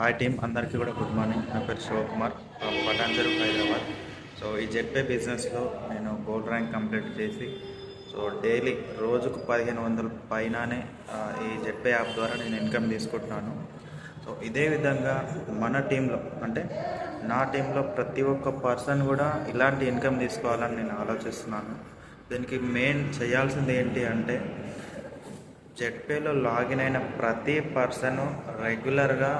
Hi team అందరికీ కూడా good morning నా పేరు శివకుమార్ పటాన్చెరు హైదరాబాద్ సో ఈ జెడ్పే బిజినెస్లో నేను గోల్డ్ ర్యాంక్ కంప్లీట్ చేసి సో డైలీ రోజుకు పదిహేను వందల పైననే ఈ జెడ్పే యాప్ ద్వారా నేను ఇన్కమ్ తీసుకుంటున్నాను. సో ఇదే విధంగా మన టీంలో అంటే నా టీంలో ప్రతి ఒక్క పర్సన్ కూడా ఇలాంటి ఇన్కమ్ తీసుకోవాలని నేను ఆలోచిస్తున్నాను. దీనికి మెయిన్ చేయాల్సింది ఏంటి అంటే జెడ్పేలో లాగిన్ అయిన ప్రతి పర్సన్ రెగ్యులర్గా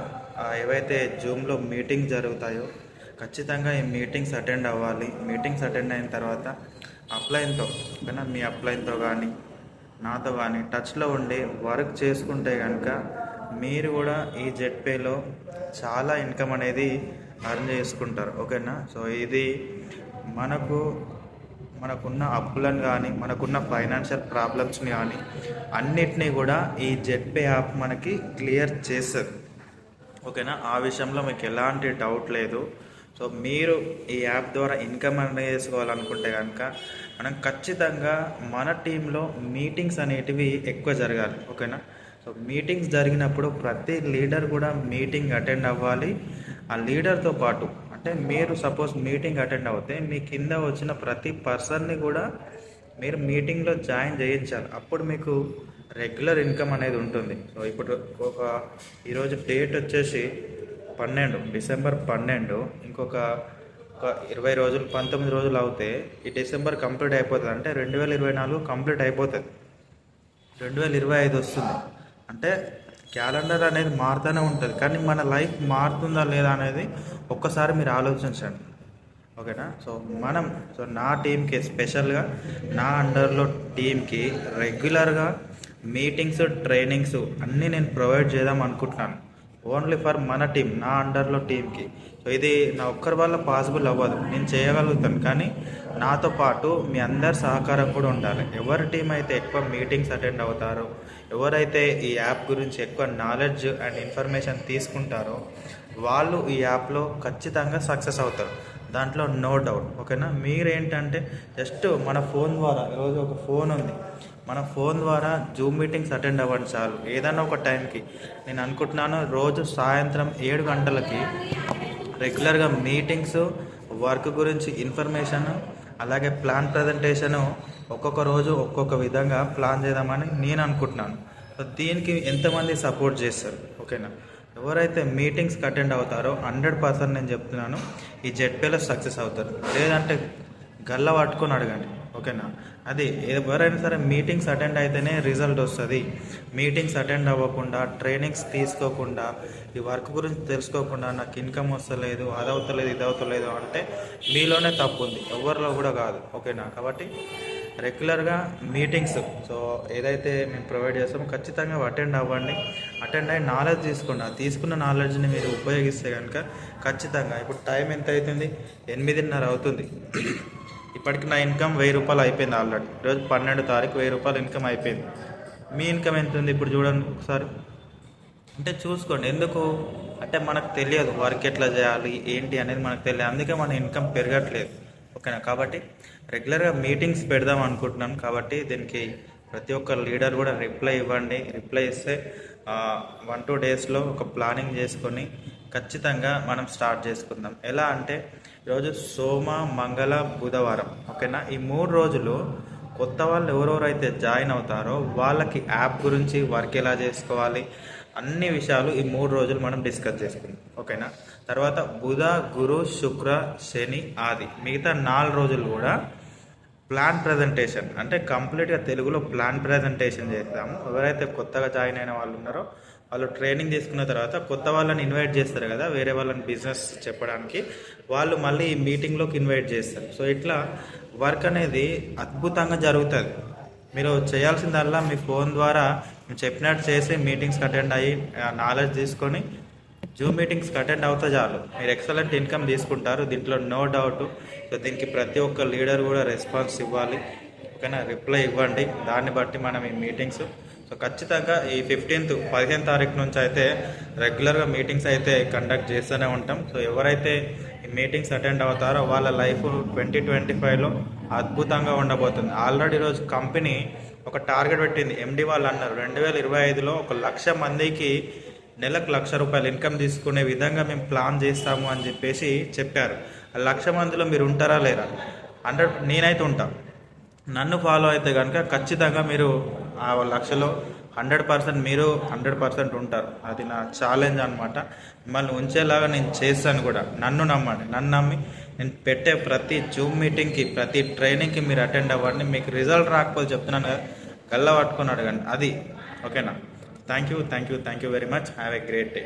ఏవైతే జూమ్లో మీటింగ్ జరుగుతాయో ఖచ్చితంగా ఈ మీటింగ్స్ అటెండ్ అవ్వాలి. మీటింగ్స్ అటెండ్ అయిన తర్వాత అప్లైన్తో ఓకేనా? మీ అప్లైన్తో కానీ నాతో కానీ టచ్లో ఉండి వర్క్ చేసుకుంటే కనుక మీరు కూడా ఈ జెడ్పేలో చాలా ఇన్కమ్ అనేది అర్న్ చేసుకుంటారు. ఓకేనా? సో ఇది మనకు మనకున్న అప్పులను కానీ మనకున్న ఫైనాన్షియల్ ప్రాబ్లమ్స్ని కానీ అన్నిటినీ కూడా ఈ జెడ్పే యాప్ మనకి క్లియర్ చేస్తుంది. ఓకేనా? ఆ విషయంలో మీకు ఎలాంటి డౌట్ లేదు. సో మీరు ఈ యాప్ ద్వారా ఇన్కమ్ అనేది చేసుకోవాలనుకుంటే కనుక మనం ఖచ్చితంగా మన టీంలో మీటింగ్స్ అనేటివి ఎక్కువ జరగాలి. ఓకేనా? సో మీటింగ్స్ జరిగినప్పుడు ప్రతి లీడర్ కూడా మీటింగ్ అటెండ్ అవ్వాలి. ఆ లీడర్తో పాటు అంటే మీరు సపోజ్ మీటింగ్ అటెండ్ అవుతే మీ కింద వచ్చిన ప్రతి పర్సన్ని కూడా మీరు మీటింగ్లో జాయిన్ చేయించాలి. అప్పుడు మీకు రెగ్యులర్ ఇన్కమ్ అనేది ఉంటుంది. సో ఇప్పుడు ఒక ఈరోజు డేట్ వచ్చేసి పన్నెండు డిసెంబర్ పన్నెండు. ఇంకొక ఒక ఇరవై రోజులు పంతొమ్మిది రోజులు అవుతే ఈ డిసెంబర్ కంప్లీట్ అయిపోతుంది. అంటే రెండు వేల ఇరవై నాలుగు కంప్లీట్ అయిపోతుంది. రెండు వేల ఇరవై ఐదు వస్తుంది. అంటే క్యాలెండర్ అనేది మారుతూనే ఉంటుంది. కానీ మన లైఫ్ మారుతుందా లేదా అనేది ఒక్కసారి మీరు ఆలోచించండి. ఓకేనా? సో మనం సో నా టీంకి స్పెషల్గా నా అండర్లో టీంకి రెగ్యులర్గా మీటింగ్స్ ట్రైనింగ్స్ అన్నీ నేను ప్రొవైడ్ చేద్దాం అనుకుంటున్నాను. ఓన్లీ ఫర్ మన టీం నా అండర్లో టీంకి సో ఇది నా ఒక్కరి వల్ల పాసిబుల్ అవ్వదు. నేను చేయగలుగుతాను కానీ నాతో పాటు మీ అందరి సహకారం కూడా ఉండాలి. ఎవరి టీం అయితే ఎక్కువ మీటింగ్స్ అటెండ్ అవుతారో ఎవరైతే ఈ యాప్ గురించి ఎక్కువ నాలెడ్జ్ అండ్ ఇన్ఫర్మేషన్ తీసుకుంటారో వాళ్ళు ఈ యాప్లో ఖచ్చితంగా సక్సెస్ అవుతారు. దాంట్లో నో డౌట్ ఓకేనా మీరేంటంటే జస్ట్ మన ఫోన్ ద్వారా ఈరోజు ఒక ఫోన్ ఉంది. మన ఫోన్ ద్వారా జూమ్ మీటింగ్స్ అటెండ్ అవ్వండి చాలు ఏదైనా ఒక టైంకి నేను అనుకుంటున్నాను రోజు సాయంత్రం ఏడు గంటలకి రెగ్యులర్గా మీటింగ్స్ వర్క్ గురించి ఇన్ఫర్మేషన్ అలాగే ప్లాన్ ప్రజెంటేషను ఒక్కొక్క రోజు ఒక్కొక్క విధంగా ప్లాన్ చేద్దామని నేను అనుకుంటున్నాను. సో దీనికి ఎంతమంది సపోర్ట్ చేస్తారు ఓకేనా ఎవరైతే మీటింగ్స్కి అటెండ్ అవుతారో హండ్రెడ్ పర్సెంట్ నేను చెప్తున్నాను ఈ జెడ్పీలో సక్సెస్ అవుతారు. లేదంటే గల్ల పట్టుకొని అడగండి ఓకేనా? అది ఎవరైనా సరే మీటింగ్స్ అటెండ్ అయితేనే రిజల్ట్ వస్తుంది. మీటింగ్స్ అటెండ్ అవ్వకుండా ట్రైనింగ్స్ తీసుకోకుండా ఈ వర్క్ గురించి తెలుసుకోకుండా నాకు ఇన్కమ్ వస్తలేదు అది అవుతలేదు ఇది అవుతలేదు అంటే మీలోనే తప్పు ఉంది. ఎవరిలో కూడా కాదు ఓకేనా? కాబట్టి రెగ్యులర్గా మీటింగ్స్. సో ఏదైతే మేము ప్రొవైడ్ చేస్తామో ఖచ్చితంగా అటెండ్ అవ్వండి. అటెండ్ అయ్యి నాలెడ్జ్ తీసుకోండి ఆ తీసుకున్న నాలెడ్జ్ని మీరు ఉపయోగిస్తే కనుక ఖచ్చితంగా. ఇప్పుడు టైం ఎంత అవుతుంది ఎనిమిదిన్నర అవుతుంది. ఇప్పటికి నా ఇన్కమ్ వెయ్యి రూపాయలు అయిపోయింది ఆల్రెడీ. ఈరోజు పన్నెండు తారీఖు వెయ్యి రూపాయలు ఇన్కమ్ అయిపోయింది. మీ ఇన్కమ్ ఎంత ఉంది ఇప్పుడు చూడండి ఒకసారి. అంటే చూసుకోండి ఎందుకు? అంటే మనకు తెలియదు వర్క్ ఎట్లా చేయాలి ఏంటి అనేది మనకు తెలియదు. అందుకే మన ఇన్కమ్ పెరగట్లేదు. ఓకేనా? కాబట్టి రెగ్యులర్గా మీటింగ్స్ పెడదాం అనుకుంటున్నాను. కాబట్టి దీనికి ప్రతి ఒక్క లీడర్ కూడా రిప్లై ఇవ్వండి. రిప్లై ఇస్తే వన్ టూ డేస్లో ఒక ప్లానింగ్ చేసుకొని ఖచ్చితంగా మనం స్టార్ట్ చేసుకుందాం. ఎలా అంటే ఈరోజు సోమ మంగళ బుధవారం ఓకేనా? ఈ మూడు రోజులు కొత్త వాళ్ళు ఎవరెవరైతే జాయిన్ అవుతారో వాళ్ళకి యాప్ గురించి వర్క్ ఎలా చేసుకోవాలి? అన్ని విషయాలు ఈ మూడు రోజులు మనం డిస్కస్ చేసుకుందాం. ఓకేనా? తర్వాత బుధ గురు శుక్ర శని ఆది. మిగతా నాలుగు రోజులు కూడా ప్లాన్ ప్రజెంటేషన్ అంటే కంప్లీట్గా తెలుగులో ప్లాన్ ప్రజెంటేషన్ చేస్తాము ఎవరైతే కొత్తగా జాయిన్ అయిన వాళ్ళు ఉన్నారో వాళ్ళు ట్రైనింగ్ తీసుకున్న తర్వాత కొత్త వాళ్ళని ఇన్వైట్ చేస్తారు కదా వేరే వాళ్ళని బిజినెస్ చెప్పడానికి. వాళ్ళు మళ్ళీ ఈ మీటింగ్లోకి ఇన్వైట్ చేస్తారు. సో ఇట్లా వర్క్ అనేది అద్భుతంగా జరుగుతుంది. మీరు చేయాల్సిందల్లా మీ ఫోన్ ద్వారా చెప్పినట్టు చేసి మీటింగ్స్కి అటెండ్ అయ్యి నాలెడ్జ్ తీసుకొని జూమ్ మీటింగ్స్కి అటెండ్ అవుతే చాలు. మీరు ఎక్సలెంట్ ఇన్కమ్ తీసుకుంటారు. దీంట్లో నో డౌట్ సో దీనికి ప్రతి ఒక్క లీడర్ కూడా రెస్పాన్స్ ఇవ్వాలి. ఓకేనా? రిప్లై ఇవ్వండి. దాన్ని బట్టి మనం ఈ మీటింగ్స్ సో ఖచ్చితంగా ఈ ఫిఫ్టీన్త్ పదిహేను తారీఖు నుంచి అయితే రెగ్యులర్గా మీటింగ్స్ అయితే కండక్ట్ చేస్తూనే ఉంటాం. సో ఎవరైతే ఈ మీటింగ్స్ అటెండ్ అవుతారో వాళ్ళ లైఫ్ ట్వంటీ ట్వంటీ ఫైవ్లో అద్భుతంగా ఉండబోతుంది. ఆల్రెడీ ఈరోజు కంపెనీ ఒక టార్గెట్ పెట్టింది. ఎండి వాళ్ళు అన్నారు రెండు వేల ఇరవై ఐదులో ఒక లక్ష మందికి నెలకు లక్ష రూపాయలు ఇన్కమ్ తీసుకునే విధంగా మేము ప్లాన్ చేస్తాము అని చెప్పేసి చెప్పారు. ఆ లక్ష మందిలో మీరు ఉంటారా లేరా? హండ్రెడ్ నేనైతే ఉంటా. నన్ను ఫాలో అయితే కనుక ఖచ్చితంగా మీరు ఆ లక్షలో హండ్రెడ్ పర్సెంట్ మీరు హండ్రెడ్ పర్సెంట్ ఉంటారు. అది నా ఛాలెంజ్ అనమాట మిమ్మల్ని ఉంచేలాగా నేను చేస్తాను కూడా. నన్ను నమ్మండి. నన్ను నమ్మి నేను పెట్టే ప్రతి జూమ్ మీటింగ్కి ప్రతి ట్రైనింగ్కి మీరు అటెండ్ అవ్వండి. మీకు రిజల్ట్ రాకపోతే చెప్తున్నాను కదా పట్టుకొని అడగండి. అది ఓకేనా thank you thank you thank you very much have a great day